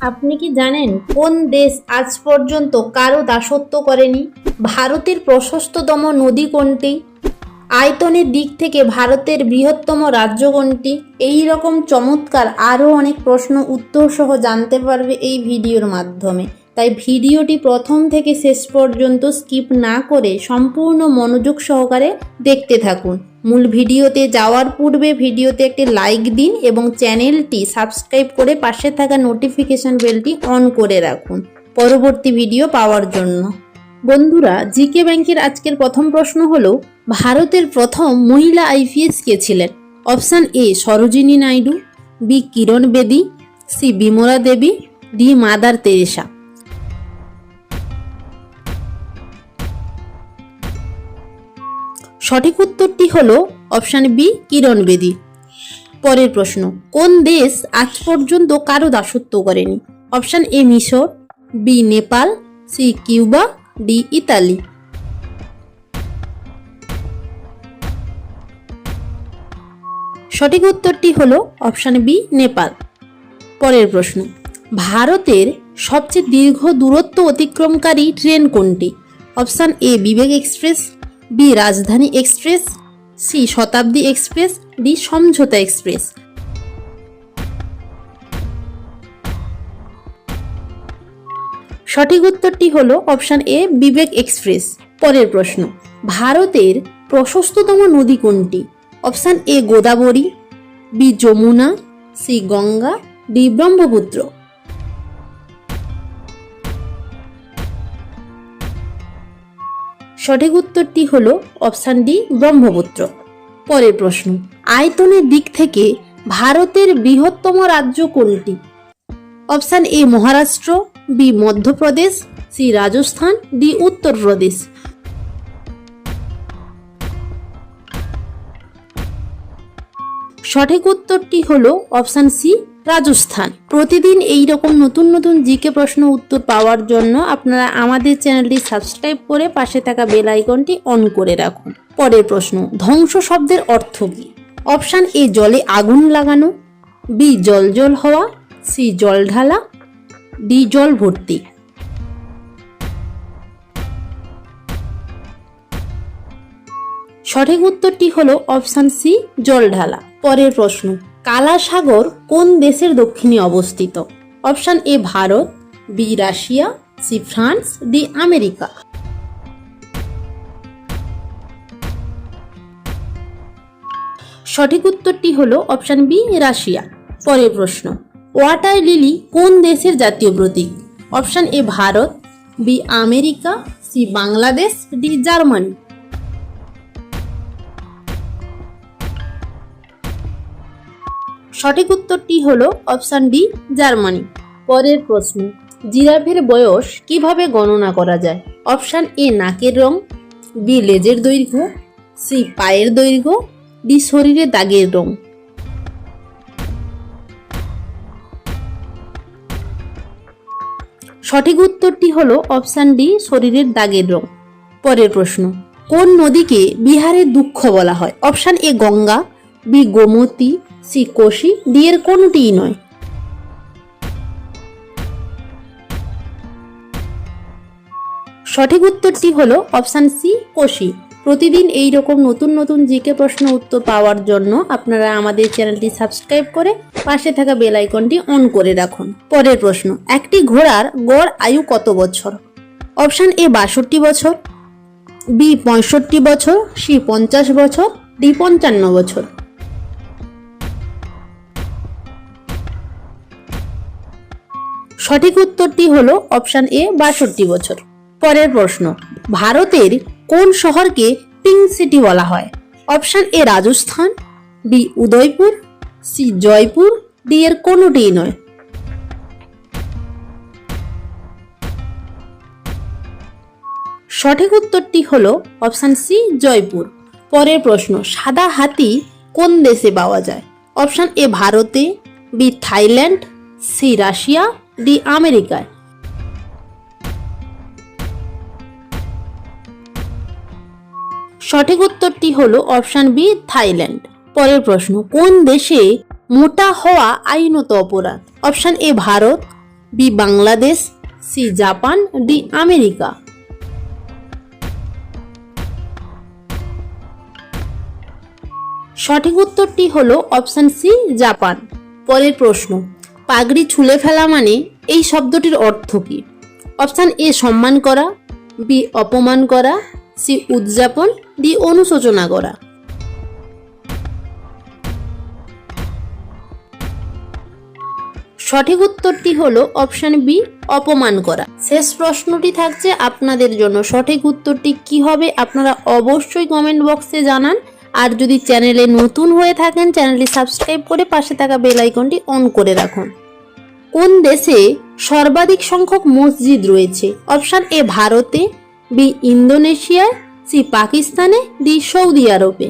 আপনি কি জানেন কোন দেশ আজ পর্যন্ত কারও দাসত্ব করেনি? ভারতের প্রশস্ততম নদী কোনটি? আয়তনের দিক থেকে ভারতের বৃহত্তম রাজ্য কোনটি? এই রকম চমৎকার আরও অনেক প্রশ্ন উত্তর সহ জানতে পারবে এই ভিডিওর মাধ্যমে। তাই ভিডিওটি প্রথম থেকে শেষ পর্যন্ত স্কিপ না করে সম্পূর্ণ মনোযোগ সহকারে দেখতে থাকুন। মূল ভিডিওতে যাওয়ার পূর্বে ভিডিওতে একটি লাইক দিন এবং চ্যানেলটি সাবস্ক্রাইব করে পাশে থাকা নোটিফিকেশন বেলটি অন করে রাখুন। পরবর্তী ভিডিও পাওয়ার জন্য। বন্ধুরা জিকে ব্যাংকের আজকের প্রথম প্রশ্ন হল, ভারতের প্রথম মহিলা আইপিএস কে ছিলেন? Option A Sarojini Naidu B Kiran Bedi C Bimla Devi D mother Teresa. সঠিক উত্তরটি হল অপশান বি, কিরণ বেদী। পরের প্রশ্ন, কোন দেশ আজ পর্যন্ত কারও দাসত্ব করেনি? অপশান এ, মিশর, B, Nepal, C, Cuba, D, Italy. সঠিক উত্তরটি হল অপশান বি, নেপাল। পরের প্রশ্ন, ভারতের সবচেয়ে দীর্ঘ দূরত্ব অতিক্রমকারী ট্রেন কোনটি? Option A, Vivek express B Rajdhani express, C Shatabdi express, D Samjhauta express. সঠিক উত্তরটি হল অপশান এ, বিবেক এক্সপ্রেস। পরের প্রশ্ন, ভারতের প্রশস্ততম নদী কোনটি? Option A, Godavari, B, Yamuna, C, Ganga, D, Brahmaputra. সঠিক উত্তরটি হলো অপশান ডি, ব্রহ্মপুত্র। পরের প্রশ্ন, আয়তনের দিক থেকে ভারতের বৃহত্তম রাজ্য কোনটি? Option A, Maharashtra, B, Madhya Pradesh, C, Rajasthan, D, Uttar Pradesh. সঠিক উত্তরটি হলো অপশান সি, রাজস্থান। প্রতিদিন এই রকম নতুন নতুন জিকে প্রশ্ন উত্তর পাওয়ার জন্য আপনারা আমাদের চ্যানেলটি সাবস্ক্রাইব করে পাশে থাকা বেল আইকনটি অন করে রাখুন। পরের প্রশ্ন, ধ্বংস শব্দের অর্থ কী? অপশান এ, জলে আগুন লাগানো, বি, জল জল হওয়া, সি, জল ঢালা, ডি, জল ভর্তি। সঠিক উত্তরটি হলো অপশান সি, জল ঢালা। পরের প্রশ্ন, কালা সাগর কোন দেশের দক্ষিণে অবস্থিত? Option A, Bharat, B, Russia, C, France, D, America. সঠিক উত্তরটি হল অপশান বি, রাশিয়া। পরের প্রশ্ন, ওয়াটার লিলি কোন দেশের জাতীয় প্রতীক? Option A, Bharat, B, America, C, Bangladesh, D, Germany. সঠিক উত্তরটি হল অপশান ডি জার্মানি। পরের প্রশ্ন, জিরাফের বয়স কীভাবে গণনা করা যায়? অপশান এ, নাকের রং, বি, লেজের দৈর্ঘ্য, সি, পায়ের দৈর্ঘ্য, ডি, শরীরে দাগের রং। সঠিক উত্তরটি হল অপশান ডি, শরীরের দাগের রং। পরের প্রশ্ন, কোন নদীকে বিহারের দুঃখ বলা হয়? Option A, Ganga B Gomti, C Kosi, D এর কোনটিই নয়। সঠিক উত্তরটি হলো অপশান সি, কোশি। প্রতিদিন এই রকম নতুন নতুন জিকে প্রশ্ন উত্তর পাওয়ার জন্য আপনারা আমাদের চ্যানেলটি সাবস্ক্রাইব করে পাশে থাকা বেল আইকনটি অন করে রাখুন। পরের প্রশ্ন, একটি ঘোড়ার গড় আয়ু কত বছর? অপশান এ, বাষট্টি বছর, বি, পঁয়ষট্টি বছর, সি, পঞ্চাশ বছর, ডি, পঞ্চান্ন বছর। সঠিক উত্তরটি হলো অপশান এ, বাষট্টি বছর। পরের প্রশ্ন, ভারতের কোন শহরকে পিঙ্ক সিটি বলা হয়? Option A, Rajasthan, B, Udaipur, C, Jaipur, D, এর কোনোটিই নয়। সঠিক উত্তরটি হল অপশান সি, জয়পুর। পরের প্রশ্ন, সাদা হাতি কোন দেশে পাওয়া যায়? অপশান এ, ভারতে, B, Thailand, C, Russia D আমেরিকায়। সঠিক উত্তরটি হলো অপশান বি, থাইল্যান্ড। পরের প্রশ্ন, কোন দেশে মোটা হওয়া আইনত অপরাধ? Option A, Bharat, B, Bangladesh, C, Japan, D, America. সঠিক উত্তরটি হলো অপশন সি, জাপান। পরের প্রশ্ন পাগড়ি ছুলে ফেলা মানে এই শব্দটির অর্থ কী? অপশান এ, সম্মান করা, বি, অপমান করা, সি, উদযাপন, ডি, অনুশোচনা করা। সঠিক উত্তরটি হলো অপশান বি, অপমান করা। শেষ প্রশ্নটি থাকছে আপনাদের জন্য। সঠিক উত্তরটি কি হবে আপনারা অবশ্যই কমেন্ট বক্সে জানান। আর যদি চ্যানেলে নতুন হয়ে থাকেন, চ্যানেলটি সাবস্ক্রাইব করে পাশে থাকা বেল আইকনটি অন করে রাখুন। কোন দেশে সর্বাধিক সংখ্যক মসজিদ রয়েছে? অপশান এ, ভারতে, বি ইন্দোনেশিয়ায় সি, পাকিস্তানে দি সৌদি আরবে।